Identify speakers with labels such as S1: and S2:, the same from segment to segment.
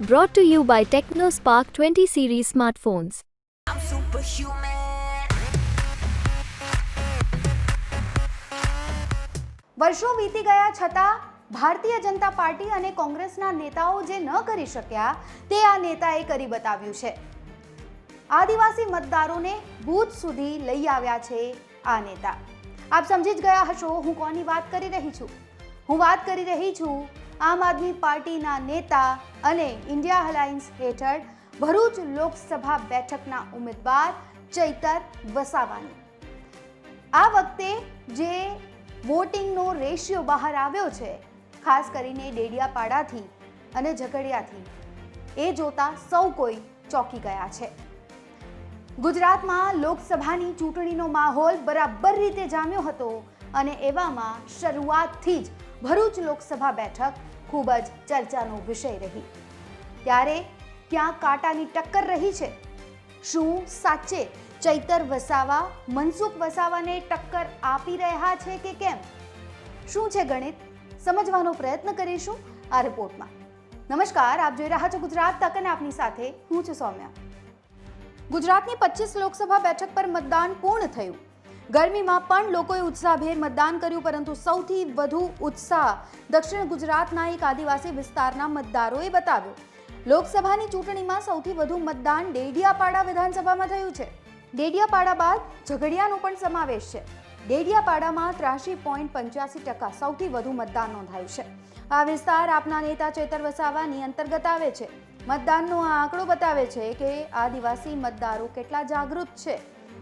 S1: Brought to you by TechnoSpark 20 series smartphones.
S2: I'm superhuman.
S3: વર્ષો વીતી ગયા છતાં ભારતીય જનતા પાર્ટી અને કોંગ્રેસના નેતાઓ જે ન કરી શક્યા તે આ નેતાએ કરી બતાવ્યું છે આદિવાસી મતદારોને બૂથ સુધી લઈ આવ્યા છે આ નેતા આપ સમજી જ ગયા હશો હું કોની વાત કરી રહી છું હું વાત કરી રહી છું આમ આદમી પાર્ટીના નેતા અને ઇન્ડિયા અલાયન્સ હેઠળ ભરૂચ લોકસભા બેઠકના ઉમેદવાર ચૈતર વસાવાની. આ વખતે જે વોટિંગનો રેશિયો બહાર આવ્યો છે, ખાસ કરીને ડેડિયાપાડાથી અને ઝઘડિયાથી, એ જોતા સૌ કોઈ ચોંકી ગયા છે. ગુજરાતમાં લોકસભાની ચૂંટણીનો માહોલ બરાબર રીતે જામ્યો હતો અને એવામાં શરૂઆતથી જ ભરૂચ લોકસભા બેઠક ખૂબ જ ચર્ચાનો વિષય રહી. ત્યારે ક્યાં કાંટાની ટક્કર રહી છે? શું સાચે ચૈતર વસાવા, મનસુખ વસાવાને ટક્કર આપી રહ્યા છે કે કેમ? શું છે ગણિત? સમજવાનો પ્રયત્ન કરીશું આ રિપોર્ટમાં. નમસ્કાર, આપ જોઈ રહ્યા છો ગુજરાત તક અને આપની સાથે હું છું સૌમ્યા. ગુજરાતની પચીસ લોકસભા બેઠક પર મતદાન પૂર્ણ થયું. ગરમીમાં પણ લોકોએ ઉત્સાહભેર મતદાન કર્યું, પરંતુ સૌથી વધુ ઉત્સાહ દક્ષિણ ગુજરાતના એક આદિવાસી વિસ્તારના મતદારોએ બતાવ્યો. લોકસભાની ચૂંટણીમાં સૌથી વધુ મતદાન ડેડિયાપાડા વિધાનસભામાં થયું છે. ડેડિયાપાડા બાદ ઝઘડિયાનો પણ સમાવેશ છે. ડેડિયાપાડામાં ત્રાસી પોઈન્ટ પંચ્યાસી ટકા સૌથી વધુ મતદાન નોંધાયું છે. આ વિસ્તાર આપના નેતા ચેતર વસાવાની અંતર્ગત આવે છે. મતદાનનો આ આંકડો બતાવે છે કે આદિવાસી મતદારો કેટલા જાગૃત છે.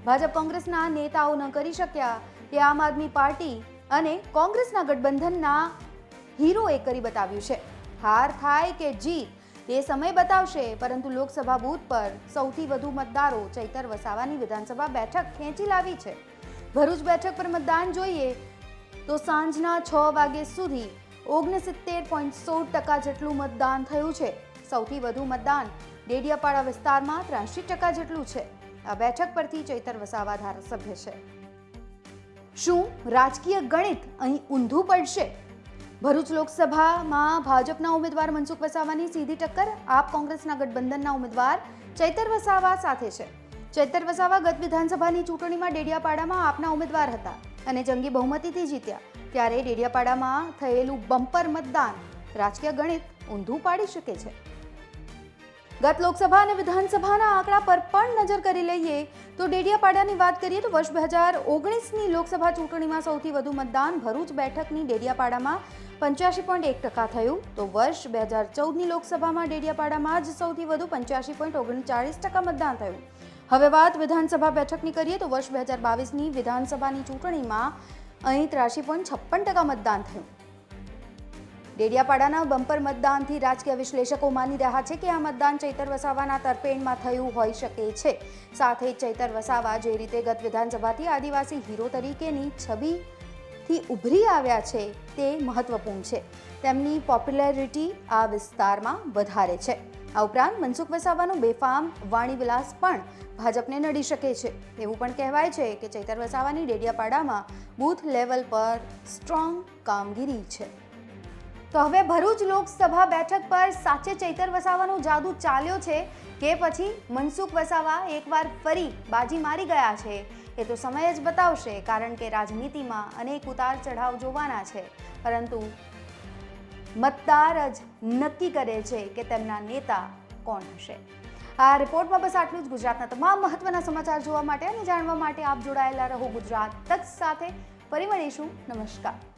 S3: ભાજપ કોંગ્રેસના નેતાઓ ન કરી શક્યા તે આમ આદમી પાર્ટી અને કોંગ્રેસના ગઠબંધનના હીરોએ કરી બતાવ્યું છે. હાર થાય કે જીત એ સમય બતાવશે, પરંતુ લોકસભા બૂથ પર સૌથી વધુ મતદારો ચૈતર વસાવાની વિધાનસભા બેઠક ખેંચી લાવી છે. ભરૂચ બેઠક પર મતદાન જોઈએ તો સાંજના છ વાગ્યા સુધી ઓગણસિત્તેર પોઈન્ટ સોળ ટકા જેટલું મતદાન થયું છે. સૌથી વધુ મતદાન ડેડિયાપાડા વિસ્તારમાં ત્રાસી ટકા જેટલું છે. આ બેઠક પરથી ચૈતર વસાવા ધારાસભ્ય છે. શું રાજકીય ગણિત અહીં ઊંધું પડશે? ભરૂચ લોકસભામાં ભાજપના ઉમેદવાર મનસુખ વસાવાની સીધી ટક્કર, આપ કોંગ્રેસના ગઠબંધનના ઉમેદવાર ચૈતર વસાવા સાથે છે. ચૈતર વસાવા ગત વિધાનસભાની ચૂંટણીમાં ડેડિયાપાડામાં આપના ઉમેદવાર હતા અને જંગી બહુમતીથી જીત્યા. ત્યારે ડેડિયાપાડામાં થયેલું બમ્પર મતદાન રાજકીય ગણિત ઊંધું પાડી શકે છે. ગત લોકસભા અને વિધાનસભાના આંકડા પર પણ નજર કરી લઈએ તો ડેડિયાપાડાની વાત કરીએ તો વર્ષ બે હજાર ઓગણીસની લોકસભા ચૂંટણીમાં સૌથી વધુ મતદાન ભરૂચ બેઠકની ડેડિયાપાડામાં પંચ્યાસી પોઈન્ટ એક ટકા થયું. તો વર્ષ બે હજાર ચૌદની લોકસભામાં ડેડિયાપાડામાં જ સૌથી વધુ પંચ્યાસી પોઈન્ટ ઓગણચાળીસ ટકા મતદાન થયું. હવે વાત વિધાનસભા બેઠકની કરીએ તો વર્ષ બે હજાર બાવીસની વિધાનસભાની ચૂંટણીમાં અહીં ત્રાસી પોઈન્ટ છપ્પન ટકા મતદાન થયું. ડેડિયાપાડાના બમ્પર મતદાનથી રાજકીય વિશ્લેષકો માની રહ્યા છે કે આ મતદાન ચૈતર વસાવાના તરફેણમાં થયું હોઈ શકે છે. સાથે ચૈતર વસાવા જે રીતે ગત વિધાનસભાથી આદિવાસી હીરો તરીકેની છબીથી ઉભરી આવ્યા છે તે મહત્વપૂર્ણ છે. તેમની પોપ્યુલેરિટી આ વિસ્તારમાં વધારે છે. આ ઉપરાંત મનસુખ વસાવાનો બેફામ વાણીવિલાસ પણ ભાજપને નડી શકે છે. એવું પણ કહેવાય છે કે ચૈતર વસાવાની ડેડિયાપાડામાં બૂથ લેવલ પર સ્ટ્રોંગ કામગીરી છે. તો હવે ભરૂચ લોકસભા બેઠક પર સાચે ચૈતર વસાવાનો જાદુ ચાલ્યો છે કે પછી મનસુખ વસાવા એકવાર ફરી બાજી મારી ગયા છે એ તો સમય જ બતાવશે કારણ કે રાજનીતિમાં અનેક ઉતાર ચઢાવ જોવાના છે. પરંતુ મતદાર જ નક્કી કરે છે કે તેમના નેતા કોણ હશે. આ રિપોર્ટમાં બસ આટલું જ. ગુજરાતના તમામ મહત્વના સમાચાર જોવા માટે અને જાણવા માટે આપ જોડાયેલા રહો ગુજરાત તક સાથે. ફરી મળીશું. નમસ્કાર.